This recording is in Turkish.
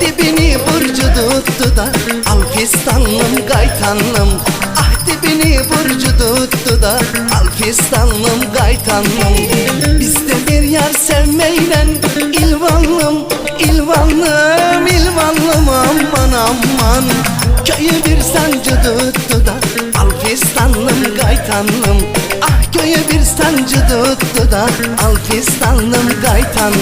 dibini burcu tuttu da. Al fistanlım gaytanlım Ah dibini burcu tuttu da. Al fistanlım gaytanlım Bizde bir yer sevmeyle İlvanlım, ilvanlım, ilvanlım. Aman aman. Köyü bir sancı tuttu da. Al fistanlım gaytanlım Ah köyü bir sancı tuttu da. Al fistanlım gaytanlım